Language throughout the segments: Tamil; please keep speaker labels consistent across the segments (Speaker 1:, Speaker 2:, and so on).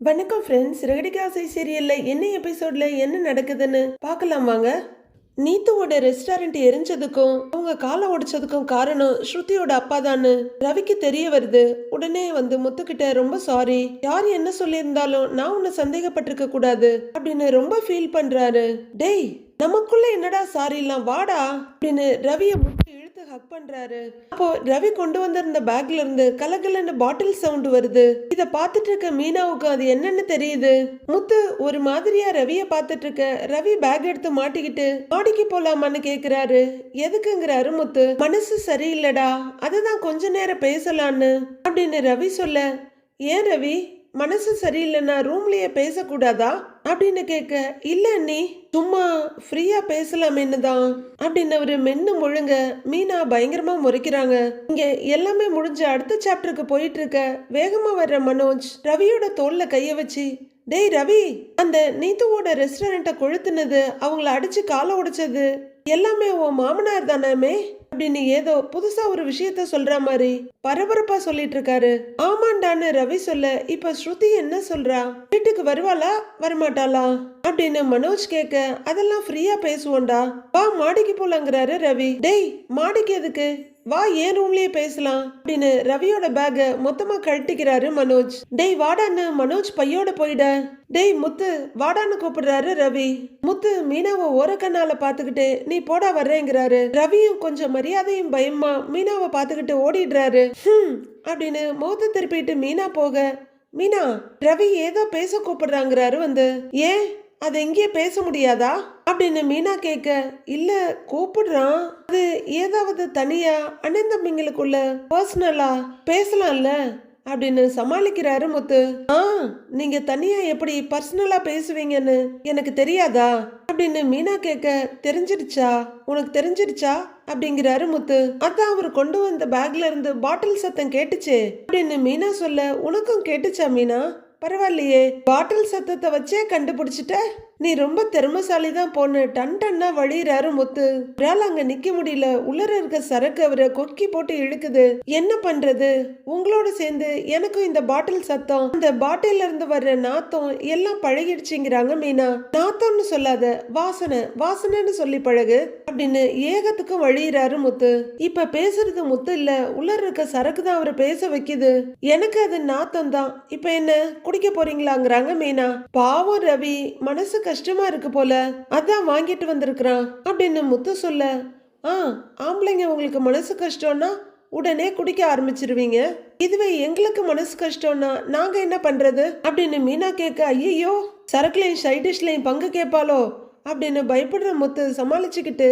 Speaker 1: வணக்கம் ஃப்ரெண்ட்ஸ் ரெகடிகாசை சீரியலில் என்ன எபிசோட்ல என்ன நடக்குதுன்னு பார்க்கலாம் வாங்க. நீத்துவோட ரெஸ்டாரண்ட் எரிஞ்சதுக்கும் அவங்க காலை உடைச்சதுக்கும் காரணம் ஸ்ருதியோட அப்பா தான்னு ரவிக்கு தெரிய வருது. உடனே வந்து முத்துக்கிட்ட ரொம்ப சாரி யார் என்ன சொல்லியிருந்தாலும் நான் உன்னை சந்தேகப்பட்டிருக்க கூடாது அப்படின்னு ரொம்ப ஃபீல் பண்றாரு. டேய் நமக்குள்ள என்னடா சாரி எல்லாம் வாடா அப்படின்னு ரவியை முத்து ஹக் பண்றாரு. அப்போ ரவி கொண்டு வந்திருந்த பேக்ல இருந்து கலகலன்னு பாட்டில் சவுண்ட் வருது. இத பாத்துட்டு இருக்க மீனாவுக்கு அது என்னன்னு தெரியுது. முத்து ஒரு மாதிரியா ரவிய பாத்துட்டு இருக்க. ரவி பேக் எடுத்து மாட்டிக்கிட்டு மாடிக்கு போலாமான்னு கேக்குறாரு. எதுக்குங்கிறாரு முத்து. மனசு சரியில்லடா. அதுதான் கொஞ்ச நேரம் பேசலான்னு. அப்படின்னு ரவி சொல்ல ஏன் ரவி? மனசு சரியில்லைன்னா ரூம்லயே பேசக்கூடாதா? அப்படின்னு கேட்க இல்ல நீ சும்மா ஃப்ரீயா பேசலாமேன்னு தான். அப்படின்னு அவரு மென்னு முழுங்க மீனா பயங்கரமா முறைக்கிறாங்க. இங்க எல்லாமே முடிஞ்ச அடுத்த சாப்டருக்கு போயிட்டு இருக்க வேகமா வர்ற மனோஜ் ரவியோட தோல்ல கைய வச்சு டேய் ரவி! அந்த நீத்துவோட ரெஸ்டாரண்ட்டை கொளுத்துனது அவங்கள அடிச்சு காலை உடைச்சது எல்லாமே உன் மாமனார் தானே? அப்படின்னு ஏதோ புதுசா ஒரு விஷயத்த சொல்ற மாதிரி பரபரப்பா சொல்லிட்டு இருக்காரு ஆமாண்டான்னு ரவி சொல்ல இப்ப ஸ்ருதி என்ன சொல்றா? வீட்டுக்கு வருவாளா? வரமாட்டாளா? அப்படின்னு மனோஜ் கேட்க அதெல்லாம் ஃப்ரீயா பேசுவோம்டா. வா மாடிக்கு போலாங்கிறாரு ரவி. டேய் மாடிக்கு எதுக்கு? வா ஏன் ரூம்லயே பேசலாம்? அப்படின்னு ரவியோட பேக மொத்தமா கழட்டிக்கிறாரு மனோஜ். டேய் வாடான்னு மனோஜ் பையோட போயிட. டேய் முத்து வாடான்னு கூப்பிடுறாரு ரவி. முத்து மீனாவை ஓரக்கண்ணால பாத்துக்கிட்டு நீ போடா வர்றேங்கிறாரு. ரவியும் கொஞ்சம் மரியாதையும் பயமா மீனாவை பாத்துக்கிட்டு ஓடிடுறாரு. ஹம் அப்படின்னு முகத்தை திருப்பிட்டு மீனா போக மீனா ரவி ஏதோ பேச கூப்பிடுறாங்கிறாரு வந்து. ஏன்? அது எங்கேயே பேச முடியாதா? அப்படின்னு மீனா கேட்க இல்ல கூப்பிடுறான். அது ஏதாவது தனியா? அண்ணன் தம்பிங்களுக்குள்ள? பர்சனலா பேசலாம்ல? அப்படின்னு சமாளிக்கிறாரு முத்து. ஆ நீங்க தனியா எப்படி பர்சனலா பேசுவீங்கன்னு எனக்கு தெரியாதா? அப்படின்னு மீனா கேட்க தெரிஞ்சிடுச்சா? உனக்கு தெரிஞ்சிடுச்சா? அப்படிங்கிறாரு முத்து. அதான் அவர் கொண்டு வந்த பேக்ல இருந்து பாட்டில் சத்தம் கேட்டுச்சே. அப்படின்னு மீனா சொல்ல உனக்கும் கேட்டுச்சா மீனா? பரவாயில்லையே. பாட்டில் சத்தத்தை வச்சே கண்டுபிடிச்சிட்ட? நீ ரொம்ப திறமசாலி தான் போன டன் டன்னா வழியிறாரு முத்து. அவரால் அங்க நிக்க முடியல. உள்ளர இருக்க சரக்கு அவரை கொக்கி போட்டு இழுக்குது. என்ன பண்றது? உங்களோட சேர்ந்து எனக்கும் இந்த பாட்டில் சத்தம். அந்த பாட்டில இருந்து வர்ற நாத்தம் எல்லாம் பழகிடுச்சுங்கிறாங்க மீனா. நாத்தம்னு சொல்லாத. வாசனை. வாசனைன்னு சொல்லி பழகு. அப்படின்னு ஏகத்துக்கும் வழியிறாரு முத்து. இப்ப பேசுறது முத்து இல்ல. உள்ளர இருக்க சரக்கு தான் அவரை பேச வைக்குது. எனக்கு அது நாத்தம் தான் இப்ப என்ன? குடிக்க போறீங்களாங்கிறாங்க மீனா. பாவம் ரவி. மனசுக்கு கஷ்டமா இருக்கு போல. அதான் வாங்கிட்டு வந்திருக்கிறான் அப்படின்னு முத்து சொல்ல. ஆ ஆம்பளைங்க உங்களுக்கு மனசு கஷ்டம்னா உடனே குடிக்க ஆரம்பிச்சிருவீங்க. இதுவே எங்களுக்கு மனசு கஷ்டம்னா நாங்க என்ன பண்றது? அப்படின்னு மீனா கேட்க ஐயோ சரக்குலையும் சைடிஷ்லையும் பங்கு கேட்பாளோ? அப்படின்னு பயப்படுற முத்து சமாளிச்சுக்கிட்டு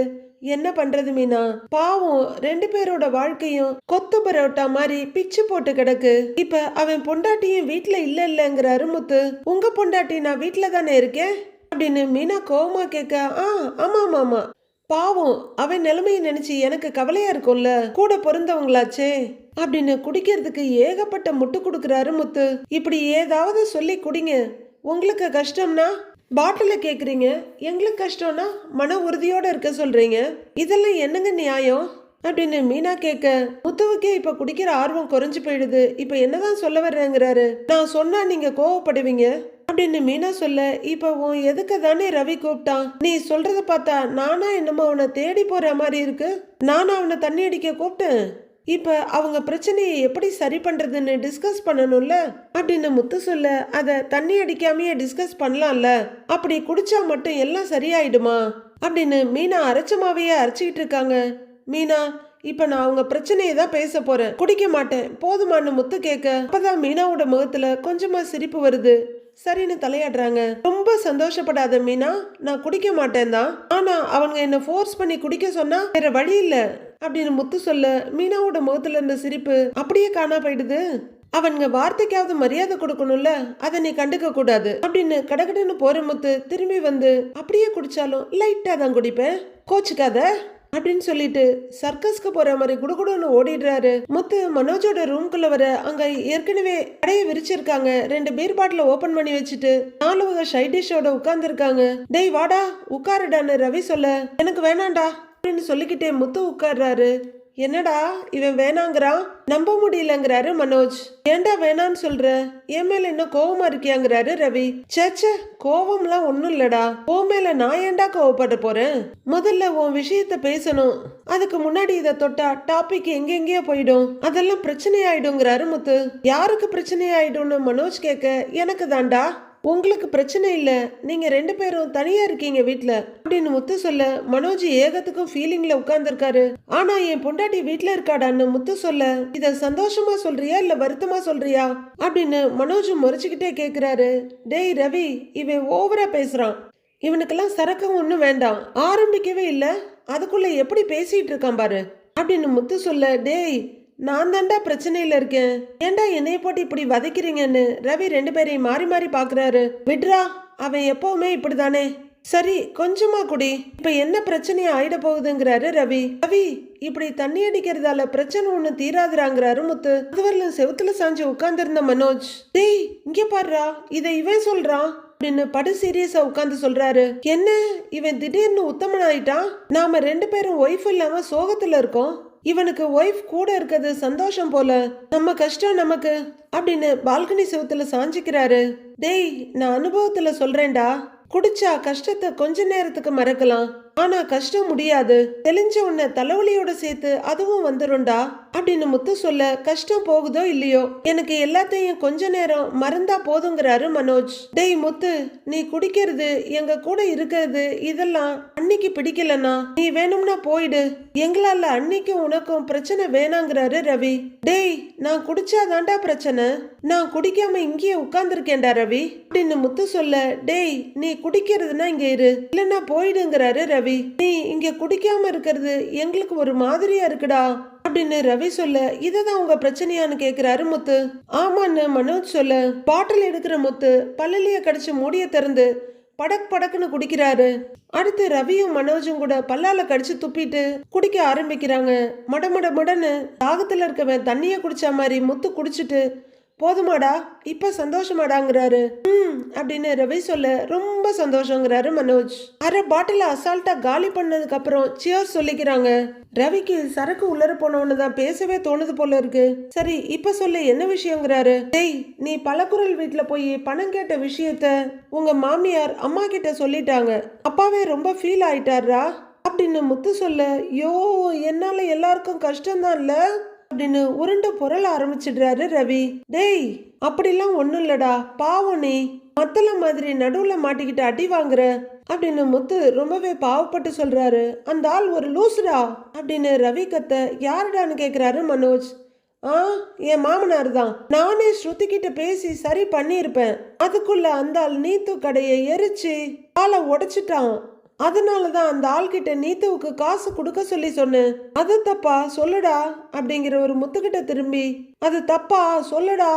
Speaker 1: என்ன பண்றது மீனா? பாவம் ரெண்டு பேரோட வாழ்க்கையும் கொத்து பரோட்டா மாதிரி பிச்சு போட்டு கிடக்கு. இப்ப அவன் பொண்டாட்டியும் வீட்டுல இல்ல இல்லங்கிற அருமுத்து உங்க பொண்டாட்டி நான் வீட்டுல தானே இருக்கேன்? அப்படின்னு மீனா கோவமா கேட்க ஆ ஆமா ஆமா பாவம் அவன் நிலைமையை நினைச்சு எனக்கு கவலையா இருக்கும்ல. கூட பிறந்தவங்களாச்சே. அப்படின்னு குடிக்கிறதுக்கு ஏகப்பட்ட முட்டு கொடுக்குறாரு முத்து. இப்படி ஏதாவது சொல்லி குடிங்க. உங்களுக்கு கஷ்டம்னா பாட்டில கேக்குறீங்க. எங்களுக்கு கஷ்டம்னா மன உறுதியோட இருக்க சொல்றீங்க. இதெல்லாம் என்னங்க நியாயம்? அப்படின்னு மீனா கேட்க முத்துவுக்கே இப்ப குடிக்கிற ஆர்வம் குறைஞ்சு போயிடுது. இப்ப என்னதான் சொல்ல வர்றேங்கிறாரு. நான் சொன்னா நீங்க கோவப்படுவீங்க. அப்படின்னு மீனா சொல்ல இப்போ உன் எதுக்கு தானே ரவி கூப்பிட்டான் நீ சொல்றத பார்த்தா நானா என்னமோ அவனை தேடி போற மாதிரி இருக்கு. நானா அவனை தண்ணி அடிக்க கூப்பிட்டேன். இப்ப அவங்க பிரச்சனையை எப்படி சரி பண்றதுன்னு டிஸ்கஸ் பண்ணணும்ல? அப்படின்னு முத்து சொல்ல அத தண்ணி அடிக்காமையே டிஸ்கஸ் பண்ணலாம்ல. அப்படி குடிச்சா மட்டும் எல்லாம் சரியாயிடுமா? அப்படின்னு மீனா அரைச்சமாவையே அரைச்சிக்கிட்டு இருக்காங்க. மீனா இப்ப நான் அவங்க பிரச்சனையை தான் பேச போறேன். குடிக்க மாட்டேன். போதுமான்னு முத்து கேட்க அப்பதான் மீனாவோட முகத்துல கொஞ்சமா சிரிப்பு வருது. சரின்னு தலையாடுறாங்க ரொம்ப சந்தோஷப்படாத மீனா நான் குடிக்க மாட்டேன் தான். ஆனா அவங்க என்ன ஃபோர்ஸ் பண்ணி குடிக்க சொன்னா வேற வழி இல்ல அப்படின்னு முத்து சொல்ல மீனாவோட முகத்துல இருந்த சிரிப்பு அப்படியே காணா போயிடுது. அவனுங்க வார்த்தைக்காவது மரியாதை கொடுக்கணும்ல அதை நீ கண்டுக்க கூடாது அப்படின்னு கடகடன்னு போற முத்து திரும்பி வந்து அப்படியே குடிச்சாலும் லைட்டா தான் குடிப்பேன். கோச்சுக்காத. அப்படின்னு சொல்லிட்டு சர்க்கஸ்க்கு போற மாதிரி குடுகுடுன்னு ஓடிடுறாரு. முத்து மனோஜோட ரூம்குள்ள வர அங்க ஏற்கனவே கடையை விரிச்சிருக்காங்க. ரெண்டு பீர் பாட்டில ஓபன் பண்ணி வச்சுட்டு நாலு வகை ஷைடிஷோட உட்கார்ந்துருக்காங்க. டேய் வாடா உட்காருடான்னு ரவி சொல்ல. எனக்கு வேணாண்டா அப்படின்னு சொல்லிக்கிட்டே முத்து உட்கார்றாரு. என்னடா இவன் வேணாங்கிறான் நம்ப முடியலங்கிறாரு மனோஜ். ஏன்டா வேணான்னு சொல்ற? என் மேல என்ன கோவமா இருக்கியாங்கிறாரு ரவி. சேச்ச கோவம்லாம் ஒண்ணும் இல்லடா. உன் மேல நான் ஏன்டா கோவப்பட போறேன்? முதல்ல உன் விஷயத்த பேசணும். அதுக்கு முன்னாடி இதை தொட்டா டாபிக் எங்கெங்கேயோ போயிடும். அதெல்லாம் பிரச்சனை ஆயிடுங்கிறாரு முத்து. யாருக்கு பிரச்சனை ஆயிடும்னு மனோஜ் கேட்க எனக்கு தான்டா. உங்களுக்கு பிரச்சனை இல்லை. நீங்கள் ரெண்டு பேரும் தனியாக இருக்கீங்க வீட்டில் அப்படின்னு முத்து சொல்ல மனோஜ் ஏகத்துக்கும் ஃபீலிங்கில் உட்காந்துருக்காரு ஆனால் என் பொண்டாட்டி வீட்டில் இருக்காடான்னு முத்து சொல்ல இதை சந்தோஷமா சொல்றியா இல்லை வருத்தமா சொல்றியா? அப்படின்னு மனோஜ் முறைச்சிக்கிட்டே கேட்குறாரு டேய் ரவி இவன் ஓவரா பேசுகிறான் இவனுக்கெல்லாம் சரக்கம் ஒன்றும் வேண்டாம். ஆரம்பிக்கவே இல்லை. அதுக்குள்ளே எப்படி பேசிகிட்டு இருக்கான் பாரு. அப்படின்னு முத்து சொல்ல டேய் நான் தாண்டா பிரச்சனையில இருக்கேன். ஏன்டா என்னைய போட்டு இப்படி வதைக்கிறீங்கன்னு? ரவி ரெண்டு பேரையும் மாறி மாறி பாக்குறாரு. விட்ரா அவன் எப்பவுமே இப்படிதானே. சரி கொஞ்சமா குடி. இப்ப என்ன பிரச்சனையா ஆயிட போகுதுங்கிறாரு ரவி. ரவி இப்படி தண்ணி அடிக்கிறதால பிரச்சனை ஒண்ணு தீராதுறாங்கிறாரு முத்து. அதுவரையிலும் செவுத்துல சாஞ்சு உட்கார்ந்திருந்த மனோஜ். டேய் இங்க பாடுறா இதை இவன் சொல்றான் அப்படின்னு படு சீரியஸா உட்காந்து சொல்றாரு. என்ன இவன் திடீர்னு உத்தமன் ஆயிட்டான் நாம ரெண்டு பேரும் ஒய்ஃப் இல்லாம சோகத்துல இருக்கோம். இவனுக்கு ஒய்ஃப் கூட இருக்கிறது சந்தோஷம் போல. நம்ம கஷ்டம் நமக்கு அப்படின்னு பால்கனி செவுத்துல சாஞ்சிக்கிறாரு. டேய் நான் அனுபவத்துல சொல்றேன்டா. குடிச்சா கஷ்டத்தை கொஞ்ச நேரத்துக்கு மறக்கலாம். ஆனா கஷ்டம் முடியாது. தெளிஞ்ச உன்னை தலைவலியோட சேர்த்து அதுவும் வந்துரும்டா அப்படின்னு முத்து சொல்ல கஷ்டம் போகுதோ இல்லையோ? எனக்கு எல்லாத்தையும் கொஞ்ச நேரம் மறந்தா போதுங்கிறாரு மனோஜ். டேய் முத்து நீ குடிக்கிறது எங்க கூட இருக்கிறது இதெல்லாம் அன்னைக்கு பிடிக்கலனா நீ வேணும்னா போயிடு. எங்களால அன்னைக்கும் உனக்கும் பிரச்சனை வேணாங்கிறாரு ரவி. டேய் நான் குடிச்சாதான்டா பிரச்சனை. நான் குடிக்காம இங்கேயே உட்கார்ந்துருக்கேன்டா ரவி. அப்படின்னு முத்து சொல்ல டேய் நீ குடிக்கிறதுனா இங்க இரு. இல்லைன்னா போயிடுங்கிறாரு ரவி. நீ இங்க குடிக்காம இருக்கிறது எங்களுக்கு ஒரு மாதிரியா இருக்குடா அப்படின்னு ரவி சொல்ல இதுதான் உங்க பிரச்சனையான்னு கேக்குறாரு முத்து. ஆமான்னு மனோஜ் சொல்ல பாட்டில் எடுக்கிற முத்து பல்லலிய கடிச்சு மூடிய திறந்து படக் படக்குன்னு குடிக்கிறாரு. அடுத்து ரவியும் மனோஜும் கூட பல்லால கடிச்சு துப்பிட்டு குடிக்க ஆரம்பிக்கிறாங்க. மட மட மடன்னு தாகத்துல இருக்கவன் தண்ணிய குடிச்ச மாதிரி முத்து குடிச்சிட்டு போதுமாடா இப்ப சந்தோஷமாடாங்கிறாரு. ம் அப்படின்னு ரவி சொல்ல ரொம்ப சந்தோஷங்கிறாரு மனோஜ். அரை பாட்டில அசால்ட்டா காலி பண்ணதுக்கு அப்புறம் சியர் சொல்லிக்கிறாங்க. ரவிக்கு சரக்கு உள்ளர போனவனு தான் பேசவே தோணுது போல இருக்கு. சரி இப்ப சொல்லு என்ன விஷயங்கிறாரு? டேய் நீ பலக்குரல் வீட்டுல போய் பணம் கேட்ட விஷயத்த உங்க மாமியார் அம்மா கிட்ட சொல்லிட்டாங்க. அப்பாவே ரொம்ப ஃபீல் ஆயிட்டாரா? அப்படின்னு முத்து சொல்ல யோ என்னால எல்லாருக்கும் இல்லை அப்படின்னு உருண்டு பொருள் ஆரம்பிச்சிடுறாரு ரவி. டேய் அப்படிலாம் ஒண்ணும் இல்லடா பாவம் நீ. மத்தள மாதிரி நடுவுல மாட்டிக்கிட்டு அடி வாங்குற அப்படின்னு முத்து ரொம்பவே பாவப்பட்டு சொல்றாரு. அந்த ஆள் ஒரு லூசுடா அப்படின்னு ரவி கத்த யாருடான்னு கேக்குறாரு மனோஜ். ஆ என் மாமனார் தான். நானே ஸ்ருதி கிட்ட பேசி சரி பண்ணியிருப்பேன். அதுக்குள்ள அந்த ஆள் நீத்து கடையை எரிச்சு ஆளை உடைச்சிட்டான். அதனால தான் அந்த ஆள்கிட்ட நீத்துவுக்கு காசு கொடுக்க சொல்லி சொன்னேன். அது தப்பா? சொல்லுடா அப்படிங்கிற ஒரு முத்துக்கிட்ட திரும்பி அது தப்பா? சொல்லுடா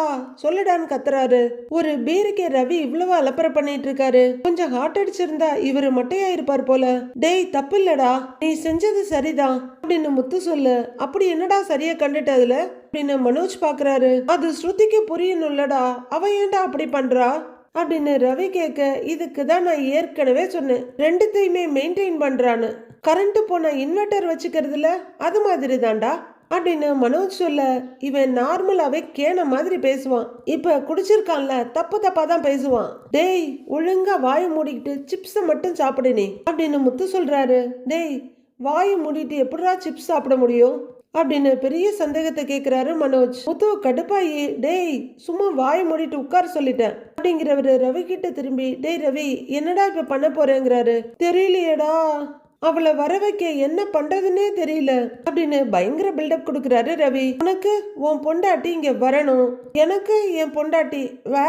Speaker 1: சொல்லுடான்னு கத்துறாரு. ஒரு பீருக்கே ரவி இவ்வளவு அலப்பற பண்ணிட்டு இருக்காரு. கொஞ்சம் ஹார்ட் அடிச்சிருந்தா இவரு மட்டையா இருப்பார் போல. டேய் தப்பு இல்லடா நீ செஞ்சது சரிதான் அப்படின்னு முத்து சொல்லு. அப்படி என்னடா சரியா கண்டுட்டதுல அப்படின்னு மனோஜ் பாக்குறாரு. அது ஸ்ருதிக்கு புரியணும்லடா அவ ஏன்டா அப்படி பண்றா? அப்படின்னு ரவி கேட்க இதுக்கு தான் நான் ஏற்கனவே சொன்னேன். ரெண்டுத்தையுமே மெயின்டைன் பண்றான்னு. கரண்ட் போன இன்வெர்டர் வச்சுக்கிறதுல அது மாதிரி தான்டா அப்படின்னு மனோஜ் சொல்ல இவன் நார்மலாவே கேன மாதிரி பேசுவான். இப்ப குடிச்சிருக்கான்ல தப்பு தப்பா தான் பேசுவான். டேய் ஒழுங்கா வாயை மூடிக்கிட்டு சிப்ஸை மட்டும் சாப்பிடு நீ. அப்படின்னு முத்து சொல்றாரு. டேய் வாயை மூடிட்டு எப்படிடா சிப்ஸ் சாப்பிட முடியும்? அப்படின்னு பெரிய சந்தேகத்தை கேக்குறாரு மனோஜ். முத்து கடுப்பாயி டேய் சும்மா வாயை மூடிட்டு உட்கார சொல்லிட்டேன். அப்படிங்கிறவரு ரவி கிட்ட திரும்பி டேய் ரவி என்னடா இப்ப பண்ண போறேங்கிறாரு? தெரியலையேடா. அவளை வர வைக்க என்ன பண்றதுன்னே தெரியல. அப்படின்னு பயங்கர பில்டப் கொடுக்கறாரு ரவி. உனக்கு உன் பொண்டாட்டி இங்க வரணும். எனக்கு என் பொண்டாட்டி வே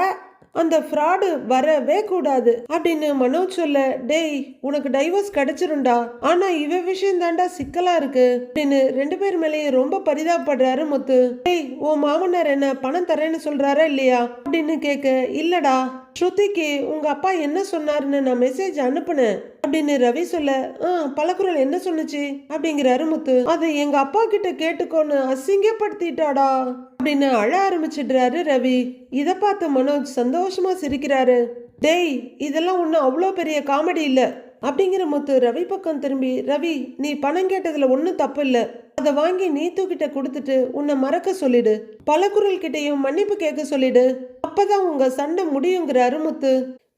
Speaker 1: அந்த ஃப்ராடு வரவே கூடாது. அப்படின்னு மனோஜ் சொல்ல டேய் உனக்கு டைவர்ஸ் கிடைச்சிரும்டா. ஆனா இவ விஷயம் தாண்டா சிக்கலா இருக்கு. அப்படின்னு ரெண்டு பேர் மேலேயும் ரொம்ப பரிதாபப்படுறாரு முத்து. டேய் உன் மாமனார் என்ன பணம் தரேன்னு சொல்றாரா இல்லையா? அப்படின்னு கேட்க இல்லடா. ஸ்ருதிக்கு உங்க அப்பா என்ன சொன்னாருன்னு நான் மெசேஜ் அனுப்புனேன். அப்படின்னு ரவி சொல்ல ஆ என்ன சொன்னுச்சு? அப்படிங்கிறாரு முத்து. அது எங்க அப்பா கிட்ட கேட்டுக்கோன்னு அசிங்கப்படுத்திட்டாடா. அப்படின்னு அழ ஆரம்பிச்சிடுறாரு ரவி. இதை பார்த்து மனோஜ் சந்தோஷமா சிரிக்கிறாரு. டேய் இதெல்லாம் ஒன்றும் அவ்வளோ பெரிய காமெடி இல்லை அப்படிங்கிற முத்து ரவி பக்கம் திரும்பி. ரவி நீ பணம் கேட்டதுல ஒன்றும் தப்பு இல்லை. அதை வாங்கி நீத்து கிட்ட கொடுத்துட்டு உன்னை மறக்க சொல்லிடு. பலகுரல் கிட்டயும் மன்னிப்பு கேட்க சொல்லிடு. அப்பதான் உங்க சண்டை முடியுங்கிறாரு முத்து.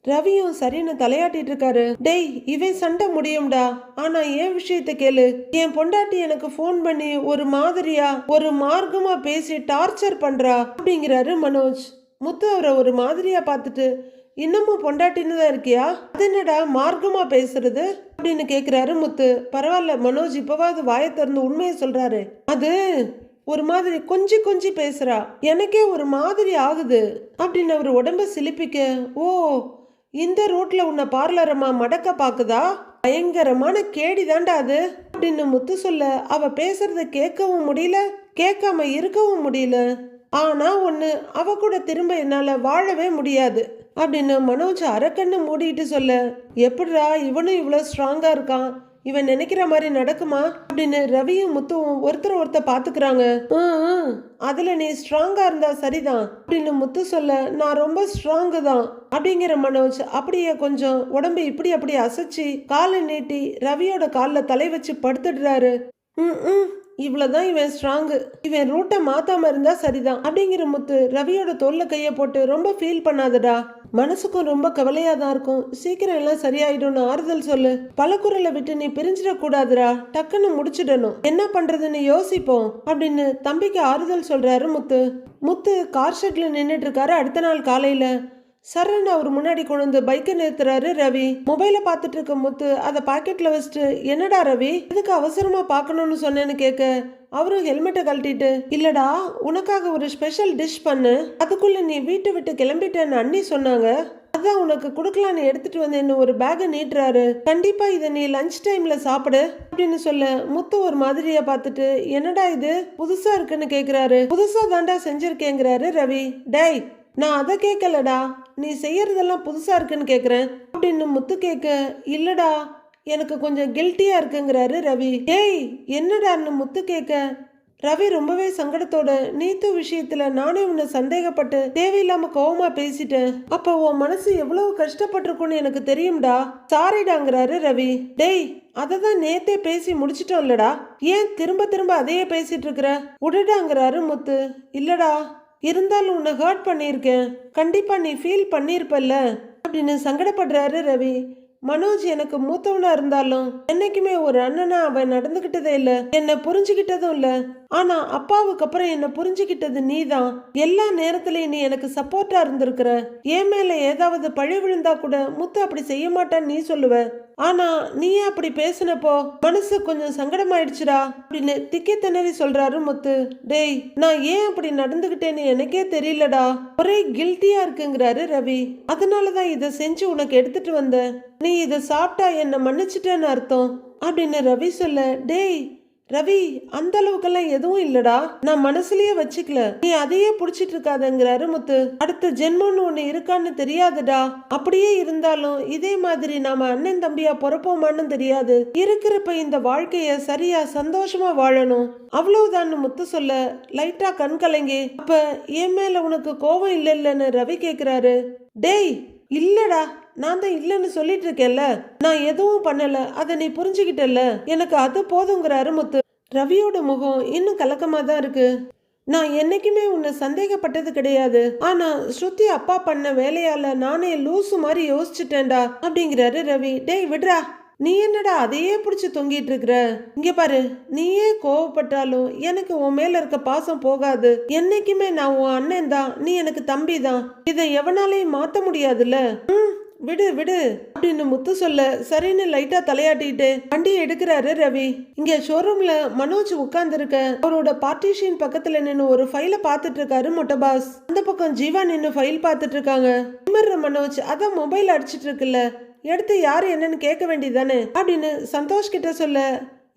Speaker 1: ரவியும் சரின்னு தலையாட்டிட்டு இருக்காரு. டேய் இவன் சண்டை முடியும்டா. ஆனா என் விஷயத்த கேளு. என் பொண்டாட்டி எனக்கு ஃபோன் பண்ணி ஒரு மாதிரியா ஒரு மார்க்கமா பேசி டார்ச்சர் பண்றா அப்படிங்கிறாரு மனோஜ். முத்து அவரை ஒரு மாதிரியா பார்த்துட்டு இன்னமும் பொண்டாட்டின்னு தான் இருக்கியா? அது என்னடா மார்க்கமா பேசுறது? அப்படின்னு கேக்குறாரு முத்து. பரவாயில்ல மனோஜ் இப்பவாவது வாயை திறந்து உண்மையை சொல்றாரு. அது ஒரு மாதிரி கொஞ்சி கொஞ்சி பேசுறா. எனக்கே ஒரு மாதிரி ஆகுது. அப்படின்னு அவர் உடம்ப சிலிப்பிக்க ஓ இந்த ரூட்ல உன்னை பார்லரமா மடக்க பாக்குதா? பயங்கரமான கேடி தாண்டா அது. அப்படின்னு முத்து சொல்ல அவ பேசுறத கேட்கவும் முடியல கேட்காம இருக்கவும் முடியல. ஆனா ஒண்ணு அவ கூட திரும்ப என்னால வாழவே முடியாது அப்படின்னு மனோஜ் அரக்கண்ணு மூடிட்டு சொல்ல எப்படிடா இவனும் இவ்வளோ ஸ்ட்ராங்கா இருக்கான்? இவன் நினைக்கிற மாதிரி நடக்குமா? அப்படின்னு ரவியும் முத்துவும் ஒருத்தர் ஒருத்தர் பாத்துக்கிறாங்க "ம், ம், அதுல நீ ஸ்ட்ராங்கா இருந்தா சரிதான் அப்படின்னு முத்து சொல்ல நான் ரொம்ப ஸ்ட்ராங்கு தான் அப்படிங்கிற மனோஜ் அப்படியே கொஞ்சம் உடம்பு இப்படி அப்படி அசைச்சு காலை நீட்டி ரவியோட காலில் தலை வச்சு படுத்துடுறாரு. ம் ம் இவ்வளோதான் இவன் ஸ்ட்ராங்கு இவன் ரூட்டை மாத்தாம இருந்தா சரிதான் அப்படிங்கிற முத்து ரவியோட தோல்ல கையை போட்டு ரொம்ப ஃபீல் பண்ணாதடா. மனசுக்கும் ரொம்ப கவலையாக தான் இருக்கும். சீக்கிரம் எல்லாம் சரியாயிடும்னு ஆறுதல் சொல்லு. பழக்குறலை விட்டு நீ பிரிஞ்சிடக்கூடாதுரா டக்குன்னு முடிச்சிடணும். என்ன பண்ணுறதுன்னு யோசிப்போம் அப்படின்னு தம்பிக்கு ஆறுதல் சொல்கிறாரு முத்து. முத்து கார் ஷெட்டில் நின்றுட்டு இருக்காரு அடுத்த நாள் காலையில். சரண் அவர் முன்னாடி கொண்டு வந்து பைக்கை நிறுத்துறாரு ரவி. மொபைலை பார்த்துட்டு இருக்க முத்து அதை பாக்கெட்ல வச்சுட்டு என்னடா ரவி எதுக்கு அவசரமா பார்க்கணும்னு சொன்னேன்னு கேட்க அவரும் ஹெல்மெட்டை கழட்டிட்டு இல்லடா உனக்காக ஒரு ஸ்பெஷல் டிஷ் பண்ணு. அதுக்குள்ள நீ வீட்டை விட்டு கிளம்பிட்டேன்னு அண்ணி சொன்னாங்க. அதான் உனக்கு கொடுக்கலான்னு எடுத்துட்டு வந்தேன்னு ஒரு பேக்கை நீட்டுறாரு. கண்டிப்பா இதை நீ லஞ்ச் டைம்ல சாப்பிடு அப்படின்னு சொல்ல முத்து ஒரு மாதிரியா பார்த்துட்டு என்னடா இது? புதுசா இருக்குன்னு கேக்குறாரு. புதுசா தாண்டா செஞ்சிருக்கேங்கிறாரு ரவி. டேய் நான் அதை கேட்கலடா நீ செய்யறதெல்லாம் புதுசா இருக்குன்னு கேக்குறேன் அப்படின்னு முத்து கேட்க இல்லடா எனக்கு கொஞ்சம் கில்ட்டியா இருக்குங்கிறாரு ரவி. ஏய் என்னடான்னு முத்து கேட்க ரவி ரொம்பவே சங்கடத்தோட நீத்து விஷயத்துல நானே உன்னை சந்தேகப்பட்டு தேவையில்லாம கோவமா பேசிட்டேன். அப்ப உன் மனசு எவ்வளவு கஷ்டப்பட்டிருக்கும்னு எனக்கு தெரியும்டா. சாரிடாங்கிறாரு ரவி. டேய் அதை தான் நேத்தே பேசி முடிச்சிட்டோம்லடா. ஏன் திரும்ப திரும்ப அதையே பேசிட்டு இருக்கிற உடடாங்கிறாரு முத்து. இல்லடா இருந்தாலும் உன்னை ஹர்ட் பண்ணியிருக்கேன். கண்டிப்பா நீ ஃபீல் பண்ணியிருப்பல்ல. அப்படின்னு சங்கடப்படுறாரு ரவி. மனோஜ் எனக்கு மூத்தவனா இருந்தாலும் என்னைக்குமே ஒரு அண்ணனா அவன் நடந்துகிட்டதே இல்ல. என்ன புரிஞ்சுகிட்டதும் இல்ல. ஆனா அப்பாவுக்கு அப்புறம் என்ன புரிஞ்சுகிட்டது நீதான். எல்லா நேரத்திலயும் நீ எனக்கு சப்போர்ட்டா இருந்திருக்கிற. என் மேல ஏதாவது பழி விழுந்தா கூட முத்து அப்படி செய்ய மாட்டான்னு நீ சொல்லுவ. ஆனா நீயே அப்படி பேசினப்போ மனசு கொஞ்சம் சங்கடமாயிடுச்சுடா அப்படின்னு திக்கி திணறி சொல்றாரு முத்து. டேய் நான் ஏன் அப்படி நடந்துகிட்டேன்னு எனக்கே தெரியலடா. ஒரே கில்ட்டியா இருக்குங்கிறாரு ரவி. அதனாலதான் இதை செஞ்சு உனக்கு எடுத்துட்டு வந்தேன். நீ இதை சாப்பிட்டா என்னை மன்னிச்சிட்டேன்னு அர்த்தம்? அப்படின்னு ரவி சொல்ல டேய் ரவி அந்த அளவுக்கெல்லாம் எதுவும் இல்லடா. நான் மனசுலயே வச்சுக்கல. நீ அதையே புடிச்சிட்டு இருக்காதங்கிறாரு முத்து. அடுத்த ஜென்மம்னு ஒண்ணு இருக்கான்னு தெரியாதுடா. அப்படியே இருந்தாலும் இதே மாதிரி நாம அண்ணன் தம்பியா பிறப்போமான்னு தெரியாது. இருக்கிறப்ப இந்த வாழ்க்கைய சரியா சந்தோஷமா வாழணும். அவ்வளவுதான் முத்து சொல்ல லைட்டா கண் கலங்கி அப்ப என் மேல உனக்கு கோபம் இல்ல இல்லன்னு ரவி கேக்குறாரு. டேய் இல்லடா. நான் தான் இல்லைன்னு சொல்லிட்டு இருக்கேன்ல நான் எதுவும் பண்ணல. அதை நீ புரிஞ்சுக்கிட்டல எனக்கு அது போதுங்கிற அருமுத்து. ரவியோட முகம் இன்னும் கலக்கமாக தான் இருக்கு. நான் என்னைக்குமே உன்னை சந்தேகப்பட்டது கிடையாது. ஆனா ஸ்ருதி அப்பா பண்ண வேலையால நானே லூசு மாதிரி யோசிச்சுட்டேன்டா அப்படிங்கிறாரு ரவி. டேய் விடுறா. நீ என்னடா அதையே பிடிச்சி தொங்கிட்டு இருக்கிற? இங்க பாரு. நீயே கோவப்பட்டாலும் எனக்கு உன் மேல இருக்க பாசம் போகாது. என்னைக்குமே நான் உன் அண்ணன் தான். நீ எனக்கு தம்பி தான். இதை எவனாலையும் மாத்த முடியாதுல்ல. ம். விடு விடு. அப்படின்னு முத்து சொல்ல சரின்னு லைட்டா தலையாட்டிட்டு வண்டியை எடுக்கிறாரு ரவி. இங்க ஷோரூம்ல மனோஜ் உட்கார்ந்துருக்க அவரோட பார்ட்டிஷியன் பக்கத்துல நின்னு ஒரு ஃபைல பாத்துட்டு இருக்காரு மொட்டை பாஸ் அந்த பக்கம் ஜீவா நின்னு ஃபைல் பாத்துட்டு இருக்காங்க நிமிர்ற மனோஜ் அதான் மொபைல் அடிச்சிட்டு இருக்குல்ல எடுத்து யாரு என்னன்னு கேட்க வேண்டியதானே அப்படின்னு சந்தோஷ் கிட்ட சொல்ல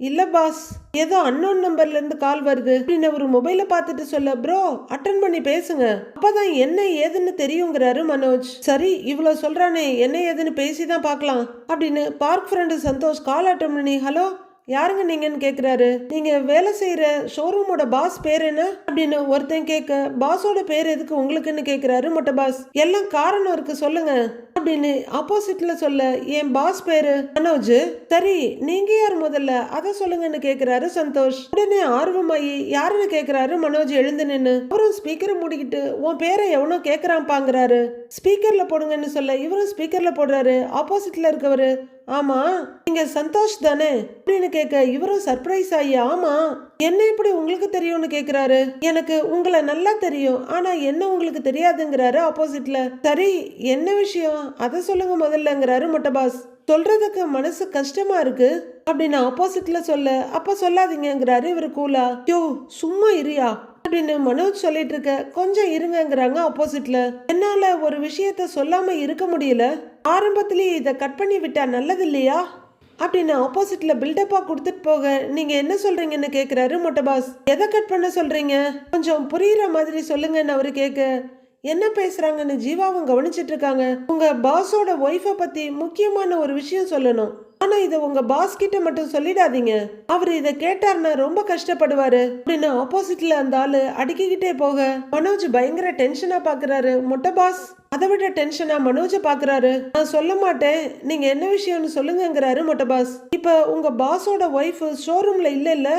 Speaker 1: இல்ல பாஸ் ஏதோ அன்னோன் நம்பர்ல இருந்து கால் வருது. அப்படின்னு ஒரு மொபைலை பார்த்துட்டு சொல்ல ப்ரோ அட்டன் பண்ணி பேசுங்க. அப்பதான் என்ன ஏதுன்னு தெரியுங்கிறாரு மனோஜ். சரி இவ்வளவு சொல்றானே என்ன ஏதுன்னு பேசி தான் பார்க்கலாம். அப்படின்னு park friend Santhosh call attend பண்ணி ஹலோ யாருங்க நீங்கன்னு கேக்குறாரு. நீங்க வேலை செய்யற ஷோரூமோட பாஸ் பேர் என்ன? அப்படின்னு ஒருத்தன் கேட்க பாஸோட பேர் எதுக்கு உங்களுக்குன்னு கேக்குறாரு மொட்டை பாஸ் எல்லாம் காரணம் இருக்கு சொல்லுங்க. அப்படின்னு ஆப்போசிட்ல சொல்ல என் பாஸ் பேரு மனோஜ் சரி நீங்க யார் முதல்ல? அத சொல்லுங்கன்னு கேக்குறாரு சந்தோஷ். உடனே ஆர்வமாயி யாருன்னு கேக்குறாரு மனோஜ் எழுந்து நின்னு. அவரும் ஸ்பீக்கரை மூடிக்கிட்டு உன் பேரை எவனோ கேக்குறான் பாங்குறாரு ஸ்பீக்கர்ல போடுங்கன்னு சொல்ல இவரும் ஸ்பீக்கர்ல போடுறாரு. ஆப்போசிட்ல இருக்கவரு ஆமா நீங்க சந்தோஷ் தானே? அப்படின்னு கேட்க இவரும் சர்ப்ரைஸ் ஆகி ஆமா. என்ன இப்படி உங்களுக்கு தெரியும்னு கேக்குறாரு? எனக்கு உங்களை நல்லா தெரியும். ஆனா என்ன உங்களுக்கு தெரியாதுங்கிறாரு ஆப்போசிட்ல சரி என்ன விஷயம்? அதை சொல்லுங்க முதல்லங்கிறாரு முட்டபாஸ். சொல்றதுக்கு மனசு கஷ்டமா இருக்கு. அப்படின்னு ஆப்போசிட்ல சொல்ல அப்ப சொல்லாதீங்கங்கிறாரு இவர் கூலா யோ சும்மா இரியா? அப்படின்னு மனோஜ் சொல்லிட்டு இருக்க கொஞ்சம் இருங்கங்கிறாங்க ஆப்போசிட்ல என்னால ஒரு விஷயத்த சொல்லாம இருக்க முடியல. ஆரம்பத்திலேயே இதை கட் பண்ணி விட்டா நல்லது இல்லையா? அப்படின்னு ஆப்போசிட்ல பில்டப்பா கொடுத்துட்டு போக நீங்க என்ன சொல்றீங்கன்னு கேக்குறாரு மொட்டை பாஸ் எதை கட் பண்ண சொல்றீங்க? கொஞ்சம் புரியுற மாதிரி சொல்லுங்கன்னு அவரு கேட்க என்ன பேசுறாங்கன்னு ஜீவாவும் கவனிச்சிட்டு இருக்காங்க. உங்க பாஸோட ஒய்ஃபை பத்தி முக்கியமான ஒரு விஷயம் சொல்லணும். ஆனால் இதை உங்கள் பாஸ் கிட்ட மட்டும் சொல்லிடாதீங்க. அவர் இதை கேட்டாருன்னா ரொம்ப கஷ்டப்படுவாரு. அப்படின்னு ஆப்போசிட்ல அந்த ஆளு அடிக்கிக்கிட்டே போக மனோஜ் பயங்கர டென்ஷனா பாக்குறாரு. மொட்டை பாஸ் அதை விட டென்ஷனா மனோஜ பாக்குறாரு. நான் சொல்ல மாட்டேன். நீங்க என்ன விஷயம்னு சொல்லுங்கங்கிறாரு மொட்டை பாஸ் இப்ப உங்க பாஸோட ஒய்ஃப் ஷோரூம்ல இல்ல இல்ல?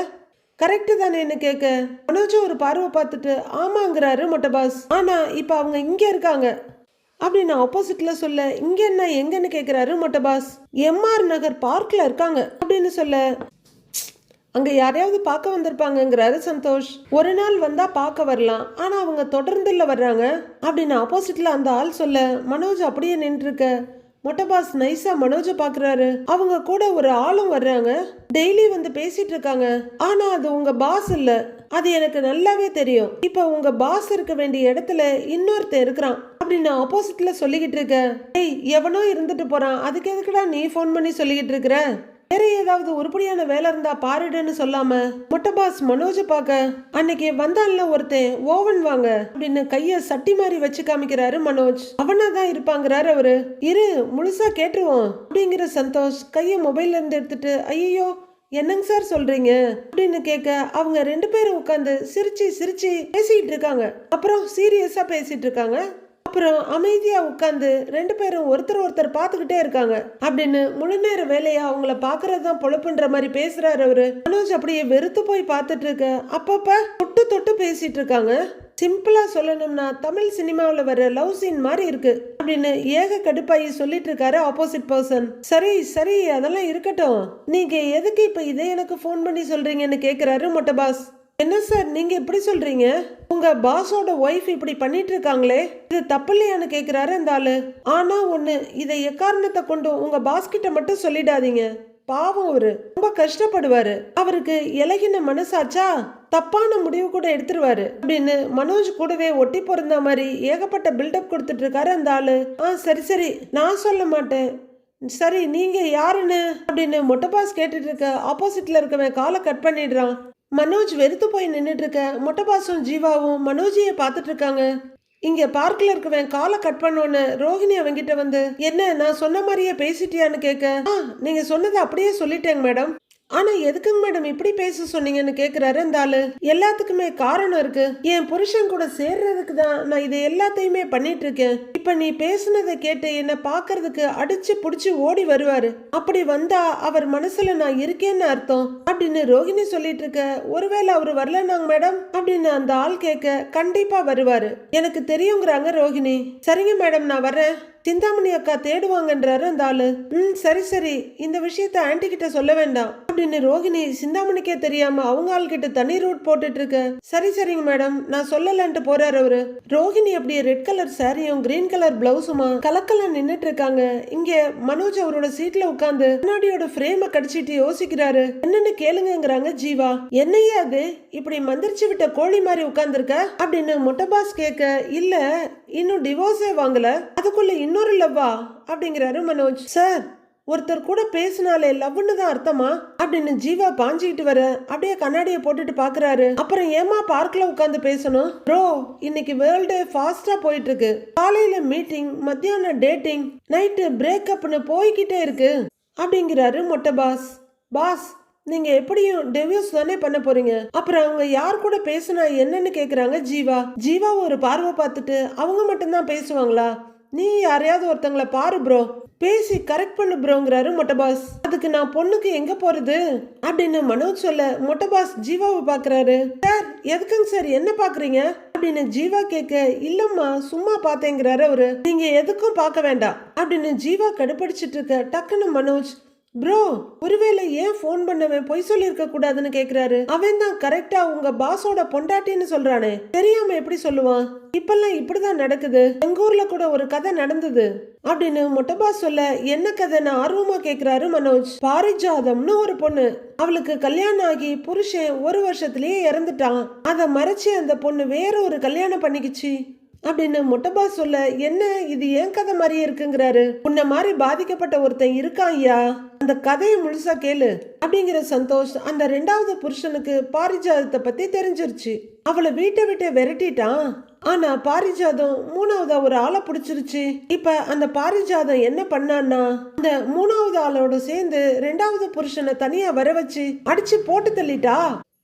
Speaker 1: கரெக்டு தானேன்னு கேட்க மனோஜும் ஒரு பார்வை பார்த்துட்டு ஆமாங்கிறாரு மொட்டை பாஸ் ஆனா இப்ப அவங்க இங்க இருக்காங்க. அப்படின்னு ஆப்போசிட்ல சொல்ல இங்க என்ன எங்கன்னு கேக்குறாரு மொட்டை பாஸ் எம்ஆர் நகர் பார்க்ல இருக்காங்க. அப்படின்னு சொல்ல அங்க யாரையாவது பார்க்க வந்திருப்பாங்கங்கிறாரு சந்தோஷ் ஒரு நாள் வந்தா பார்க்க வரலாம் ஆனா அவங்க தொடர்ந்து இல்ல வர்றாங்க அப்படின்னு ஆப்போசிட்ல அந்த ஆள் சொல்ல மனோஜ் அப்படியே நின்று இருக்க மொட்டை பாஸ் நைஸா மனோஜ பாக்குறாரு. அவங்க கூட ஒரு ஆளும் வர்றாங்க. டெய்லி வந்து பேசிட்டு இருக்காங்க. ஆனா அது உங்க பாஸ் இல்ல. அது எனக்கு நல்லாவே தெரியும். இப்ப உங்க பாஸ் இருக்க வேண்டிய இடத்துல இன்னொருத்தர் இருக்கிறான். அப்படின்னு ஆப்போசிட்ல சொல்லிக்கிட்டு இருக்க ஏய் எவனோ இருந்துட்டு போறான். அதுக்கு எதுக்குடா நீ ஃபோன் பண்ணி சொல்லிக்கிட்டு இருக்கிற? வேற ஏதாவது உருப்படியான வேலை இருந்தா பாருடுன்னு சொல்லாம மொட்டை பாஸ் மனோஜ பாக்க அன்னைக்கு வந்தான்ல ஒருத்தன் ஓவன் வாங்க. அப்படின்னு கைய சட்டி மாதிரி வச்சு காமிக்கிறாரு மனோஜ். அவனா தான் இருப்பாங்கிறாரு அவரு. இரு முழுசா கேட்டுருவோம். அப்படிங்கிற சந்தோஷ் கைய மொபைல்ல இருந்து எடுத்துட்டு ஐயோ என்னங்க சார் சொல்றீங்க? அப்படின்னு கேட்க அவங்க ரெண்டு பேரும் உட்காந்து சிரிச்சு சிரிச்சு பேசிட்டு இருக்காங்க. அப்புறம் சீரியஸா பேசிட்டு இருக்காங்க. அப்புறம் அமைதியா உட்காந்து ரெண்டு பேரும் ஒருத்தர் ஒருத்தர் பார்த்துக்கிட்டே இருக்காங்க. அப்படின்னு முழு நேர வேலையை அவங்கள பாக்குறதுதான் பொழப்புன்ற மாதிரி பேசுறாரு அவரு. மனோஜ் அப்படியே வெறுத்து போய் பார்த்துட்டு இருக்க. அப்பப்ப தொட்டு தொட்டு பேசிட்டு இருக்காங்க. சிம்பிளா சொல்லணும்னா தமிழ் சினிமாவில் வர லவ் சீன் மாதிரி இருக்கு அப்படின்னு ஏக கடுப்பாயி சொல்லிட்டு இருக்காரு ஆப்போசிட் பர்சன் சரி சரி அதெல்லாம் இருக்கட்டும். நீங்க எதுக்கு இப்ப இதை எனக்கு ஃபோன் பண்ணி சொல்றீங்கன்னு கேக்குறாரு மொட்டை பாஸ் என்ன சார் நீங்க எப்படி சொல்றீங்க? உங்க பாஸோட ஒய்ஃப் இப்படி பண்ணிட்டு இருக்காங்களே இது தப்பில்லையான்னு கேக்குறாரு அந்த ஆளு. ஆனா ஒண்ணு இதை எக்காரணத்தை கொண்டு உங்க பாஸ் கிட்ட மட்டும் சொல்லிடாதீங்க. பாவம் அவரு. ரொம்ப கஷ்டப்படுவாரு. அவருக்கு இலகின மனசாச்சா? தப்பான முடிவு கூட எடுத்துருவாரு. அப்படின்னு மனோஜ் கூடவே ஒட்டி பொருந்த மாதிரி ஏகப்பட்ட பில்டப் கொடுத்துட்டு இருக்காரு அந்த ஆளு. ஆ சரி சரி. நான் சொல்ல மாட்டேன். சரி நீங்க யாருன்னு? அப்படின்னு மொட்டை பாஸ் கேட்டுட்டு இருக்க ஆப்போசிட்ல இருக்கவன் காலை கட் பண்ணிடுறான். மனோஜ் வெறுத்து போய் நின்றுட்டு இருக்க மொட்டை பாசும் ஜீவாவும் மனோஜியை பார்த்துட்டு இருக்காங்க இங்க பார்க்ல இருக்கவன் காலை கட் பண்ணோன்னு ரோஹிணி அவங்கிட்ட வந்து என்ன நான் சொன்ன மாதிரியே பேசிட்டியான்னு கேட்க? "ஆ, நீங்க சொன்னதை அப்படியே சொல்லிட்டேங்க மேடம். ஆனா எதுக்குங்க மேடம் இப்படி பேச சொன்னீங்கன்னு கேக்குறாரு இந்த ஆளு? எல்லாத்துக்குமே காரணம் இருக்கு. என் புருஷன் கூட சேர்றதுக்கு தான் நான் இதை எல்லாத்தையுமே பண்ணிட்டு இருக்கேன் இப்ப நீ பேசுனதை கேட்டு என்ன பாக்குறதுக்கு அடிச்சு புடிச்சு ஓடி வருவாரு. அப்படி வந்தா அவர் மனசுல நான் இருக்கேன்னு அர்த்தம். அப்படின்னு ரோகிணி சொல்லிட்டு இருக்க ஒருவேளை அவர் வரலனாங்க மேடம்? அப்படின்னு அந்த ஆள் கேட்க கண்டிப்பா வருவாரு. எனக்கு தெரியுங்கிறாங்க ரோகிணி. சரிங்க மேடம் நான் வரேன் சிந்தாமணி அக்கா தேடுவாங்கன்றாரு அந்த ஆளு. ம் சரி சரி. இந்த விஷயத்த ஆன்ட்டி கிட்ட சொல்ல வேண்டாம். அப்படின்னு ரோகிணி சிந்தாமணிக்கே தெரியாம அவங்க ஆள் கிட்ட தனி ரூட் போட்டுட்டு இருக்க சரி சரிங்க மேடம் நான் சொல்லலன்ட்டு போறாரு அவரு. ரோகிணி அப்படியே ரெட் கலர் சாரியும் கிரீன் கலர் பிளவுஸுமா கலக்கெல்லாம் நின்னுட்டு இருக்காங்க இங்க மனோஜ் அவரோட சீட்ல உட்காந்து கண்ணாடியோட ஃப்ரேம கடிச்சிட்டு யோசிக்கிறாரு. என்னன்னு கேளுங்கங்கிறாங்க ஜீவா. என்னையே அது? இப்படி மந்திரிச்சு விட்ட கோழி மாதிரி உட்காந்துருக்க அப்படின்னு மொட்டை பாஸ் கேட்க இல்ல இன்னும் டிவோர்ஸே வாங்கல. அதுக்குள்ள இன்னும் இன்னொரு லவ்வா அப்படிங்கிறாரு மனோஜ். சார் ஒருத்தர் கூட பேசினாலே லவ்னு தான் அர்த்தமா? அப்படின்னு ஜீவா பாஞ்சிக்கிட்டு வர அப்படியே கண்ணாடியை போட்டுட்டு பாக்குறாரு. அப்புறம் ஏமா பார்க்ல உட்காந்து பேசணும்? ப்ரோ இன்னைக்கு வேர்ல்டு ஃபாஸ்டா போயிட்டு இருக்கு காலையில மீட்டிங் மத்தியானம் டேட்டிங் நைட்டு பிரேக்கப்னு போய்கிட்டே இருக்கு அப்படிங்கிறாரு மொட்டை பாஸ். பாஸ் நீங்க எப்படியும் டெவியூஸ் தானே பண்ண போறீங்க? அப்புறம் அவங்க யார் கூட பேசுனா என்னன்னு கேக்குறாங்க ஜீவா. ஜீவா ஒரு பார்வை பார்த்துட்டு அவங்க மட்டும்தான் பேசுவாங்களா? நீ யாரையாவது ஒருத்தங்களை பாரு ப்ரோ பேசி கரெக்ட் பண்ணு ப்ரோங்கிறாரு மொட்டை பாஸ் அதுக்கு நான் பொண்ணுக்கு எங்க போறது? அப்படின்னு மனோஜ் சொல்ல மொட்டை பாஸ் ஜீவாவை பாக்குறாரு. சார் எதுக்குங்க சார்? என்ன பாக்குறீங்க? அப்படின்னு ஜீவா கேட்க இல்லம்மா சும்மா பார்த்தேங்கிறாரு அவரு. நீங்க எதுக்கும் பார்க்க வேண்டாம். அப்படின்னு ஜீவா கடுப்படிச்சிட்டு இருக்க டக்குன்னு மனோஜ் ப்ரோ ஒருவேளை ஏன் ஃபோன் பண்ணவன் பொய் சொல்லியிருக்க கூடாதுன்னு கேக்குறாரு? அவன் தான் கரெக்டா உங்க பாஸோட பொண்டாட்டின்னு சொல்றானே. தெரியாம எப்படி சொல்லுவான்? இப்பெல்லாம் இப்படிதான் நடக்குது. எங்க ஊர்ல கூட ஒரு கதை நடந்தது. அப்படின்னு மொட்டை சொல்ல என்ன கதைன்னு ஆர்வமா கேக்குறாரு மனோஜ். பாரிஜாதம்னு ஒரு பொண்ணு. அவளுக்கு கல்யாணம் ஆகி புருஷன் ஒரு வருஷத்துலயே இறந்துட்டான். அதை மறைச்சு அந்த பொண்ணு வேற ஒரு கல்யாணம் பண்ணிக்கிச்சு. அப்படின்னு மொட்டபா சொல்ல என்ன இது ஏன் கதை மாதிரியே இருக்குங்கிறாரு? உன்ன மாதிரி பாதிக்கப்பட்ட ஒருத்தன் இருக்கான் ஐயா அந்த கதையை முழுசா கேளு அப்படிங்கிற சந்தோஷ் அந்த ரெண்டாவது புருஷனுக்கு பாரிஜாதத்தை பத்தி தெரிஞ்சிருச்சு. அவளை வீட்டை விட்டு விரட்டிட்டான். ஆனா பாரிஜாதம் மூணாவதா ஒரு ஆளை பிடிச்சிருச்சு. இப்ப அந்த பாரிஜாதம் என்ன பண்ணான்னா அந்த மூணாவது ஆளோட சேர்ந்து ரெண்டாவது புருஷனை தனியா வர வச்சு அடிச்சு போட்டு தள்ளிட்டா.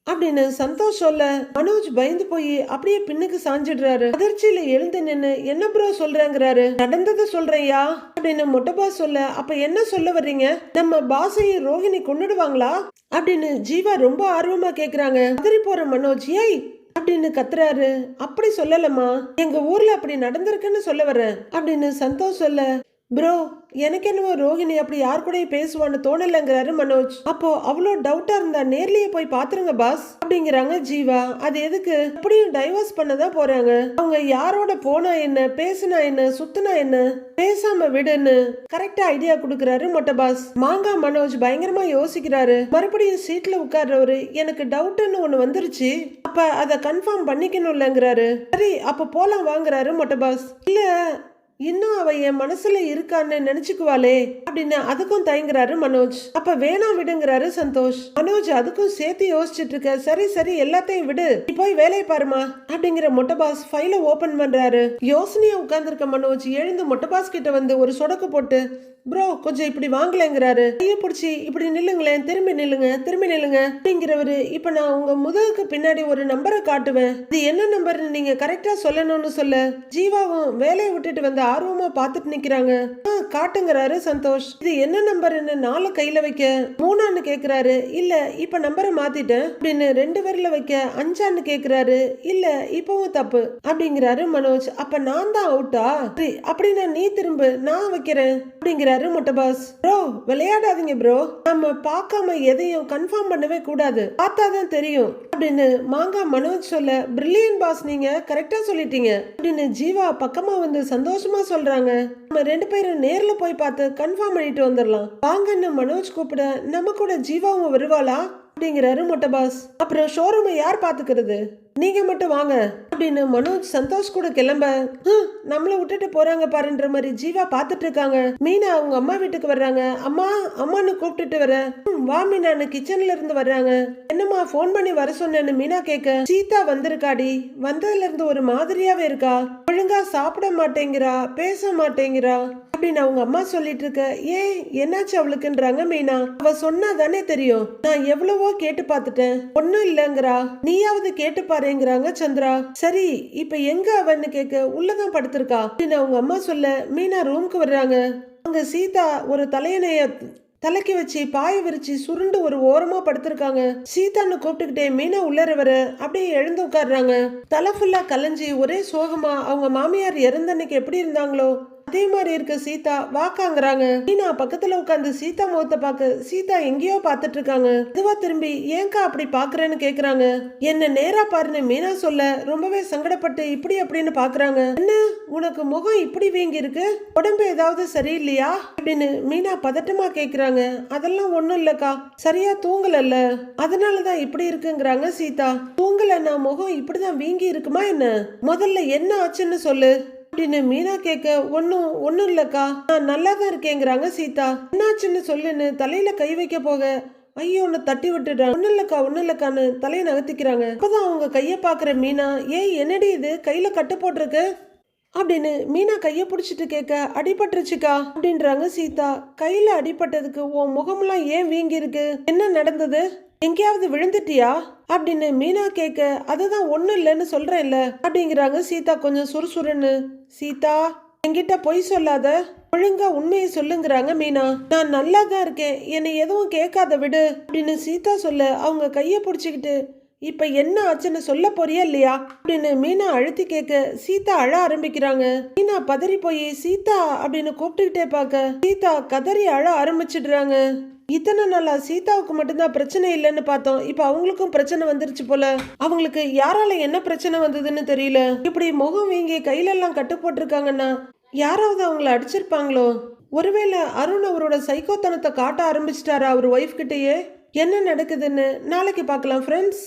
Speaker 1: அப்படின்னு சந்தோஷ் சொல்ல மனோஜ் பயந்து போய் அப்படியே பின்னுக்கு சாஞ்சிடுறாரு. அதிர்ச்சியில எழுந்து நின்னு என்ன ப்ரோ சொல்றேங்கிறாரு? நடந்ததை சொல்றையா அப்படின்னு மொட்டபா சொல்ல அப்ப என்ன சொல்ல வர்றீங்க? நம்ம பாசையும் ரோஹிணி கொன்னுடுவாங்களா? அப்படின்னு ஜீவா ரொம்ப ஆர்வமா கேக்குறாங்க. அதிரி போற மனோஜ் ஏய்! அப்படின்னு கத்துறாரு. அப்படி சொல்லலம்மா. எங்க ஊர்ல அப்படி நடந்திருக்குன்னு சொல்ல வரேன் அப்படின்னு சந்தோஷ் சொல்ல ப்ரோ எனக்கு என்னவோ ரோஹிணி அப்படி யார் கூடயும் பேசுவான்னு தோணலைங்கிறாரு மனோஜ். அப்போ அவ்வளோ டவுட்டா இருந்தா நேர்லயே போய் பாத்துருங்க பாஸ் அப்படிங்கிறாங்க ஜீவா. அது எதுக்கு? அப்படியும் டைவர்ஸ் பண்ணதான் போறாங்க. அவங்க யாரோட போனா என்ன பேசுனா என்ன சுத்துனா என்ன? பேசாம விடுன்னு கரெக்டா ஐடியா கொடுக்கறாரு மொட்டை பாஸ் மாங்கா மனோஜ் பயங்கரமா யோசிக்கிறாரு. மறுபடியும் சீட்ல உட்கார்றவரு எனக்கு டவுட்னு ஒண்ணு வந்துருச்சு. அப்ப அதை கன்ஃபார்ம் பண்ணிக்கணும்லங்கிறாரு. சரி அப்ப போலாம் வாங்குறாரு மொட்டை பாஸ் இல்ல இன்னும் அவ என் மனசுல இருக்கான்னு நினைச்சுக்குவாளே அப்படின்னு அதுக்கும் தயங்குறாரு மனோஜ். அப்ப வேணாம் விடுங்கிறாரு சந்தோஷ். மனோஜ் அதுக்கும் சேர்த்து யோசிச்சுட்டு இருக்க சரி சரி எல்லாத்தையும் விடு. நீ போய் வேலையை பாருமா அப்படிங்கிற மொட்டை பாஸ் ஃபைல ஓபன் பண்றாரு. யோசனையா உட்கார்ந்துருக்க மனோஜ் எழுந்து மொட்டை பாஸ் கிட்ட வந்து ஒரு சொடக்கு போட்டு ப்ரோ கொஞ்சம் இப்படி வாங்கலைங்கிறாரு. கையை பிடிச்சி இப்படி நில்லுங்களேன் திரும்பி நில்லுங்க திரும்பி நில்லுங்க அப்படிங்கிறவரு இப்ப நான் உங்க முதுகுக்கு பின்னாடி ஒரு நம்பரை காட்டுவேன். இது என்ன நம்பர்னு நீங்க கரெக்டா சொல்லணும்னு சொல்ல ஜீவாவும் வேலையை விட்டுட்டு வந்த ஆர்வமா பார்த்துட்டு நிக்கிறாங்க. காட்டுங்கிறாரு சந்தோஷ். இது என்ன நம்பர்னு நாலு கையில வைக்க மூணான்னு கேக்குறாரு. இல்ல இப்ப நம்பரை மாத்திட்டேன். அப்படின்னு ரெண்டு பேர்ல வைக்க அஞ்சான்னு கேக்குறாரு. இல்ல இப்பவும் தப்பு. அப்படிங்கிறாரு மனோஜ். அப்ப நான் தான் அவுட்டா அப்படின்னா நீ திரும்ப. நான் வைக்கிறேன். அப்படிங்கிறாரு முட்டபாஸ். ப்ரோ விளையாடாதீங்க ப்ரோ நம்ம பார்க்காம எதையும் கன்ஃபார்ம் பண்ணவே கூடாது. பார்த்தாதான் தெரியும். அப்படின்னு மாங்கா மனோஜ் சொல்ல பிரில்லியன் பாஸ் நீங்க. கரெக்டா சொல்லிட்டீங்க. அப்படின்னு ஜீவா பக்கமா வந்து சந்தோஷமா சொல்றாங்க. நம்ம ரெண்டு பேரும் நேரில் போய் பார்த்து கன்ஃபார்ம் பண்ணிட்டு வந்துடலாம். வாங்கன்னு மனோஜ் கூப்பிட? நம்ம கூட ஜீவாவும் வருவாளா? அப்படிங்கிறாரு மொட்டபாஸ் அப்புறம் ஷோரூமை யார் பாத்துக்கிறது நீங்க மட்டும் வாங்க. அப்படின்னு மனோஜ் சந்தோஷ் கூட கிளம்ப நம்மள விட்டுட்டு போறாங்க பாருன்ற மாதிரி ஜீவா பாத்துட்டு இருக்காங்க. மீனா அவங்க அம்மா வீட்டுக்கு வர்றாங்க. அம்மா அம்மான்னு கூப்பிட்டுட்டு வர. "ம், வா மீனான்னு கிச்சன்ல இருந்து வர்றாங்க. என்னம்மா ஃபோன் பண்ணி வர சொன்னேன்னு மீனா கேட்க சீதா வந்திருக்காடி. வந்ததுல இருந்து ஒரு மாதிரியாவே இருக்கா. ஒழுங்கா சாப்பிட மாட்டேங்கிறா பேச மாட்டேங்கிறா. அப்படின்னு அவங்க அம்மா சொல்லிட்டு இருக்க. ஏன் என்னாச்சு அவளுக்குன்றாங்க மீனா. அவ சொன்னா தானே தெரியும். நான் எவ்வளவோ கேட்டு பார்த்துட்டேன். ஒன்னும் இல்லங்கிறா. நீயாவது கேட்டு பாருங்கிறாங்க சந்திரா. சரி இப்ப எங்க அவன்னு கேட்க உள்ளதான் படுத்திருக்கா. அப்படின்னு அவங்க அம்மா சொல்ல மீனா ரூம்க்கு வர்றாங்க. அங்க சீதா ஒரு தலையணைய தலைக்கு வச்சு பாய விரிச்சு சுருண்டு ஒரு ஓரமா படுத்திருக்காங்க. சீதான்னு கூப்பிட்டுக்கிட்டே மீனா உள்ளர வர அப்படியே எழுந்து உட்கார்றாங்க. தலை ஃபுல்லா கலைஞ்சி ஒரே சோகமா அவங்க மாமியார் இறந்தன்னைக்கு எப்படி இருந்தாங்களோ? அதே மாதிரி இருக்க சீதா வாக்காங்கிறாங்க மீனா பக்கத்துல உட்காந்து சீதா முகத்தை பார்க்க சீதா எங்கேயோ பார்த்துட்டு இருக்காங்க. இதுவா திரும்பி ஏங்கா அப்படி பாக்குறேன்னு கேக்குறாங்க. என்ன நேரா பாருன்னு மீனா சொல்ல ரொம்பவே சங்கடப்பட்டு இப்படி அப்படின்னு பாக்குறாங்க என்ன உனக்கு முகம் இப்படி வீங்கி இருக்கு உடம்பு ஏதாவது சரியில்லையா? அப்படின்னு மீனா பதட்டமா கேக்குறாங்க. அதெல்லாம் ஒண்ணும் இல்லக்கா. சரியா தூங்கலல்ல. அதனாலதான் இப்படி இருக்குங்கிறாங்க சீதா. தூங்கலன்னா முகம் இப்படிதான் வீங்கி இருக்குமா என்ன? முதல்ல என்ன ஆச்சுன்னு சொல்லு. அப்படின்னு மீனா கேட்க ஒன்னும் ஒன்னும் இல்லக்கா. நான் நல்லா தான் இருக்கேங்கிறாங்க சீதா. என்னாச்சுன்னு சொல்லுன்னு தலையில கை வைக்க போக ஐயோ ஒன்னு தட்டி விட்டுட்டான் ஒன்னும் இல்லக்கா ஒன்னும் இல்லக்கான்னு தலையை நகர்த்திக்கிறாங்க. அப்பதான் அவங்க கைய பாக்குற மீனா ஏய் என்னடி இது? கையில கட்டு போட்டிருக்கு? அப்படின்னு மீனா கைய பிடிச்சிட்டு கேட்க அடிபட்டுருச்சுக்கா அப்படின்றாங்க சீதா. கையில அடிபட்டதுக்கு உன் முகமெல்லாம் ஏன் வீங்கி இருக்கு என்ன நடந்தது? எங்கேயாவது விழுந்துட்டியா? அப்படின்னு மீனா கேட்க அதுதான் ஒண்ணும் சொல்றேன்ல அப்படிங்கிறாங்க சீதா கொஞ்சம் சுறுசுறுன்னு சீதா ஒன்றும் இல்லைன்னு சொல்றேன்ல அப்படிங்கிறாங்க சீதா கொஞ்சம் சுறுசுறுன்னு. சீதா என்கிட்ட பொய் சொல்லாத ஒழுங்கா உண்மையை சொல்லுங்கிறாங்க மீனா. நான் நல்லா தான் இருக்கேன் என்னை எதுவும் கேட்காத விடு அப்படின்னு சீதா சொல்ல அவங்க கைய பிடிச்சிக்கிட்டு இப்ப என்ன ஆச்சுன்னு சொல்ல போறியா இல்லையா? அப்படின்னு மீனா அழுத்தி கேட்க சீதா அழ ஆரம்பிக்கிறாங்க. மீனா பதறி போய் சீதா அப்படின்னு கூப்பிட்டுக்கிட்டே பார்க்க சீதா கதறி அழ ஆரம்பிச்சிடுறாங்க. இத்தனை நாளா சீதாவுக்கு மட்டும்தான் பிரச்சனை இல்லைன்னு பார்த்தோம். இப்ப அவங்களுக்கும் பிரச்சனை வந்துருச்சு போல. அவங்களுக்கு யாரால என்ன பிரச்சனை வந்ததுன்னு தெரியல. இப்படி முகம் வீங்கி கையிலெல்லாம் கட்டு போட்டிருக்காங்கன்னா யாராவது அவங்கள அடிச்சிருப்பாங்களோ? ஒருவேளை அருண் அவரோட சைக்கோத்தனத்தை காட்ட ஆரம்பிச்சிட்டாரா அவர் ஒய்ஃப் கிட்டேயே? என்ன நடக்குதுன்னு நாளைக்கு பார்க்கலாம் ஃப்ரெண்ட்ஸ்